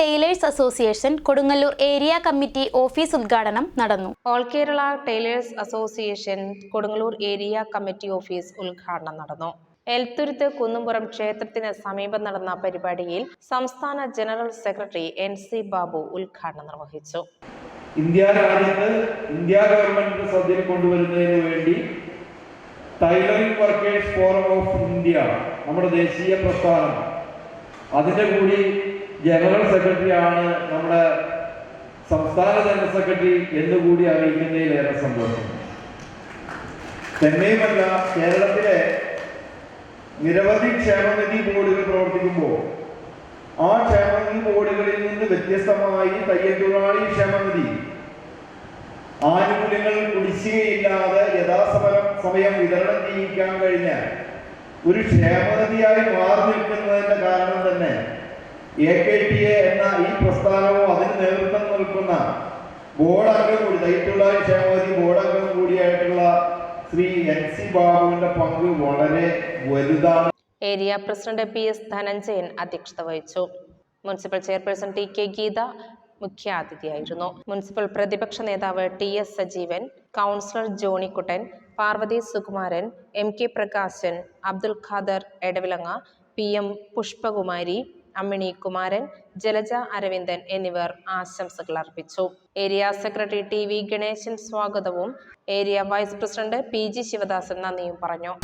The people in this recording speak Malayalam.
Tailors association Kodungallur area committee office ഉദ്ഘാടനം നടന്നു. All Kerala tailors association Kodungallur area committee office ഉദ്ഘാടനം നടന്നു. എൽത്തുരുത്ത് കുന്നുംപുറം ക്ഷേത്രത്തിന് സമീപം നടന്ന പരിപാടിയിൽ സംസ്ഥാന general secretary N C Babu ഉദ്ഘാടനം നിർവഹിച്ചു. ഇന്ത്യ രാജ്യത്ത് ഇന്ത്യ ഗവൺമെന്റിന്റെ ശ്രദ്ധയിൽ കൊണ്ടുവരുന്നതിന് വേണ്ടി tailoring workers forum of India നമ്മുടെ ദേശീയ പ്രസ്ഥാനം അതിന്റെ കൂടി ജനറൽ സെക്രട്ടറി ആണ് നമ്മുടെ സംസ്ഥാന ജനറൽ സെക്രട്ടറി എന്നുകൂടി അറിയിക്കുന്നതിൽ ഏറെ സന്തോഷം. തന്നെയുമല്ല കേരളത്തിലെ നിരവധി ക്ഷേമനിധി ബോർഡുകൾ പ്രവർത്തിക്കുമ്പോൾ ആ ക്ഷേമനിധി ബോർഡുകളിൽ നിന്ന് വ്യത്യസ്തമായി തയ്യൽ തൊഴിലാളി ക്ഷേമനിധി. ആനുകൂല്യങ്ങൾ കുടിശ്ശികയില്ലാതെ യഥാസമയം സമയം വിതരണം ചെയ്യിക്കാൻ കഴിഞ്ഞ ഒരു ക്ഷേമനിധിയായി മാറി നിൽക്കുന്നതിന്റെ കാരണം തന്നെ എ കെ ടി എ എന്ന ഈ പ്രസ്ഥാനവും അതിന് നേതൃത്വം നൽകുന്ന ബോർഡ് അംഗം കൂടി തയ്യത്തൊഴിലാളി ക്ഷേമവതി ബോർഡ് അംഗം കൂടിയായിട്ടുള്ള ശ്രീ എൻ സി ബാബുവിന്റെ പങ്ക് വളരെ വലുതാണ്. Area president P S Dhananjayan അധ്യക്ഷത വഹിച്ചു. Municipal chairperson T K Geetha മുഖ്യാതിഥിയായിരുന്നു. Municipal പ്രതിപക്ഷ നേതാവ് T S Sajeevan councillor Johnykuttan Parvathy Sukumaran M K Prakashan Abdul Khader Edavilanga P M Pushpakumari Ammini Kumaran Jalaja Aravindan എന്നിവർ ആശംസകൾ അർപ്പിച്ചു. Area secretary T V Ganesan സ്വാഗതവും. Area vice president P G Sivadasan നന്ദിയും പറഞ്ഞു.